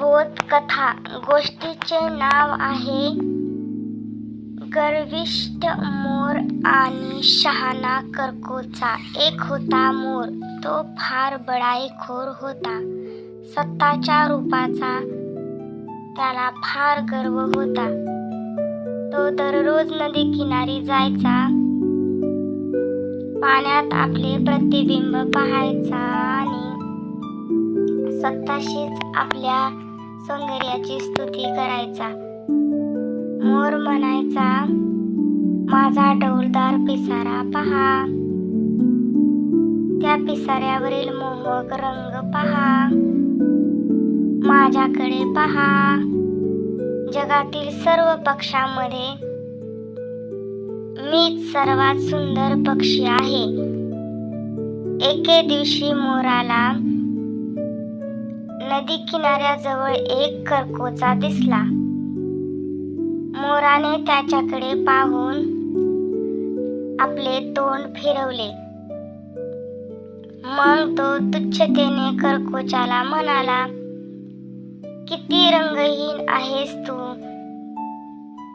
बोधकथा. गोष्टीचे नाव आहे गर्विष्ठ मोर आणि शहाणा करकोचा. एक होता मोर तो फार बडाईखोर होता. सत्ताच्या रूपाचा त्याला फार गर्व होता. तो दररोज नदी किनारी जायचा. पाण्यात आपले प्रतिबिंब पाहायचा आणि सत्ताशीच आपल्या सौंदर्याची स्तुती करायचा. मोर म्हणायचा माझा डौलदार पिसारा पहा. त्या पिसाऱ्यावरील मोहक रंग पहा. माझ्याकडे पहा. जगातील सर्व पक्ष्यांमध्ये मीच सर्वात सुंदर पक्षी आहे. एके दिवशी मोराला नदी किनाऱ्याजवळ एक करकोचा दिसला. मोराने त्याच्याकडे पाहून आपले तोंड फिरवले. मग तो तुच्छतेने करकोचाला म्हणाला किती रंगहीन आहेस तू.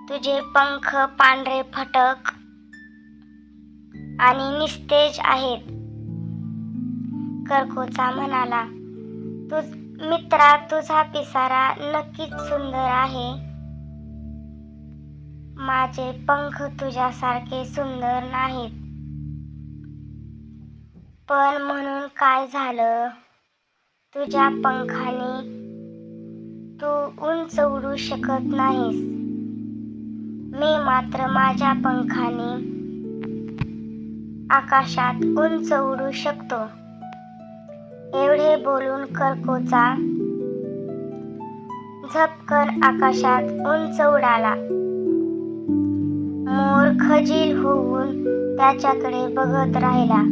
तुझे पंख पांढरे फटक आणि निस्तेज आहेत. करकोचा म्हणाला तू मित्रा तुझा पिसारा नक्कीच सुंदर आहे. माझे पंख तुझ्यासारखे सुंदर नाहीत. पण म्हणून काय झालं? तुझ्या पंखाने तू उंच उडू शकत नाहीस. मी मात्र माझ्या पंखाने आकाशात उंच उडू शकतो. एवढे बोलून करकोचा झपकन आकाशात उंच उडाला. मोर खजील होऊन त्याच्याकडे बघत राहिला.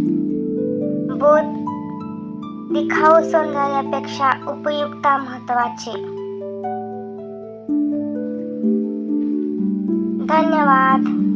बोध दिखाऊ सौंदर्यापेक्षा उपयुक्ता महत्त्वाचे. धन्यवाद.